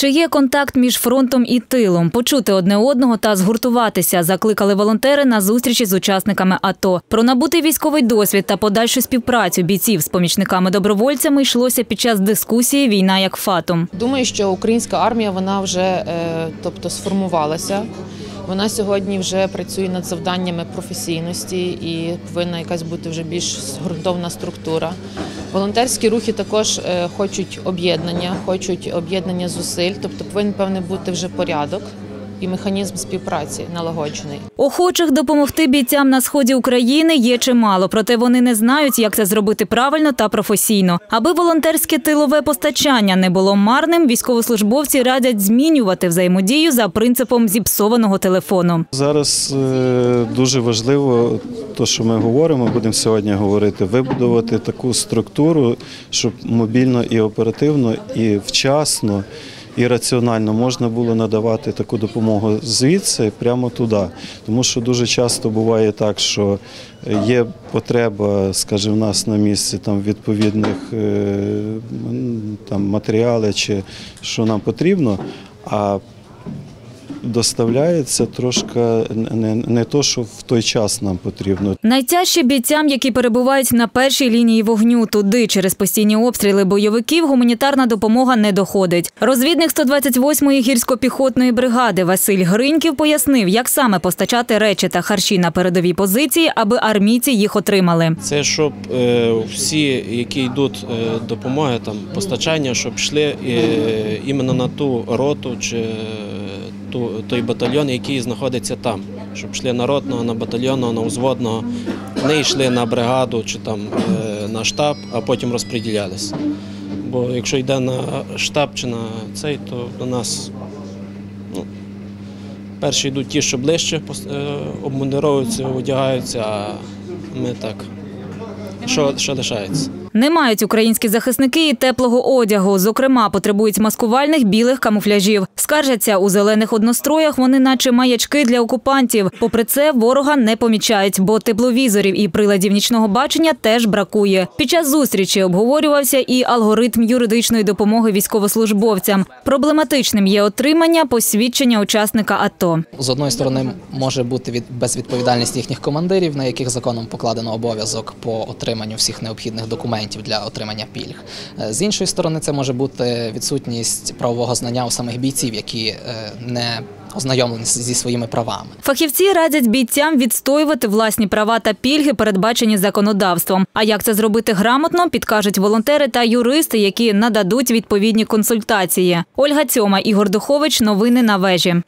Чи є контакт між фронтом і тилом? Почути одне одного та згуртуватися закликали волонтери на зустрічі з учасниками АТО. Про набутий військовий досвід та подальшу співпрацю бійців з помічниками-добровольцями йшлося під час дискусії Війна як фатум. Думаю, що українська армія вона вже е, тобто сформувалася. Вона сьогодні вже працює над завданнями професійності і повинна якась бути вже більш згуртована структура. Волонтерські рухи також е, хочуть об'єднання, хочуть об'єднання зусиль, тобто повинен певний бути вже порядок і механізм співпраці налагоджений. Охочих допомогти бійцям на сході України є чимало, проте вони не знають, як це зробити правильно та професійно. Аби волонтерське тилове постачання не було марним, військовослужбовці радять змінювати взаємодію за принципом зіпсованого телефону. Зараз е, дуже важливо, то що ми говоримо, будемо сьогодні говорити, вибудувати таку структуру, щоб мобільно і оперативно, і вчасно. І раціонально можна було надавати таку допомогу звідси прямо туди. Тому що дуже часто буває так, що є потреба, скажімо, в нас на місці там відповідних е, там матеріалів чи що нам потрібно. а доставляється трошки не, не то, що в той час нам потрібно. Найтяжче бійцям, які перебувають на першій лінії вогню, туди через постійні обстріли бойовиків гуманітарна допомога не доходить. Розвідник 128-ї гірсько-піхотної бригади Василь Гриньків пояснив, як саме постачати речі та харчі на передовій позиції, аби армійці їх отримали. Це щоб е, всі, які йдуть е, допомоги, там постачання, щоб йшли е, іменно на ту роту чи ту, той батальйон, який знаходиться там, щоб йшли на ротного, на батальйонного, на узводного, не йшли на бригаду чи там е, на штаб, а потім розподілялися. Бо якщо йде на штаб чи на цей, то до нас ну, перші йдуть ті, що ближче, е, обмундировуються, одягаються, а ми так. Що, що лишається? Не мають українські захисники і теплого одягу. Зокрема, потребують маскувальних білих камуфляжів. Скаржаться у зелених одностроях. Вони, наче маячки для окупантів. Попри це, ворога не помічають, бо тепловізорів і приладів нічного бачення теж бракує. Під час зустрічі обговорювався і алгоритм юридичної допомоги військовослужбовцям. Проблематичним є отримання посвідчення учасника АТО. З одної сторони може бути від безвідповідальність їхніх командирів, на яких законом покладено обов'язок по отриманню всіх необхідних документів для отримання пільг. Е, З іншої сторони, це може бути відсутність правового знання у самих бійців, які е, не ознайомлені зі своїми правами. Фахівці радять бійцям відстоювати власні права та пільги, передбачені законодавством. А як це зробити грамотно, підкажуть волонтери та юристи, які нададуть відповідні консультації. Ольга Цьома, Ігор Духович. Новини на вежі.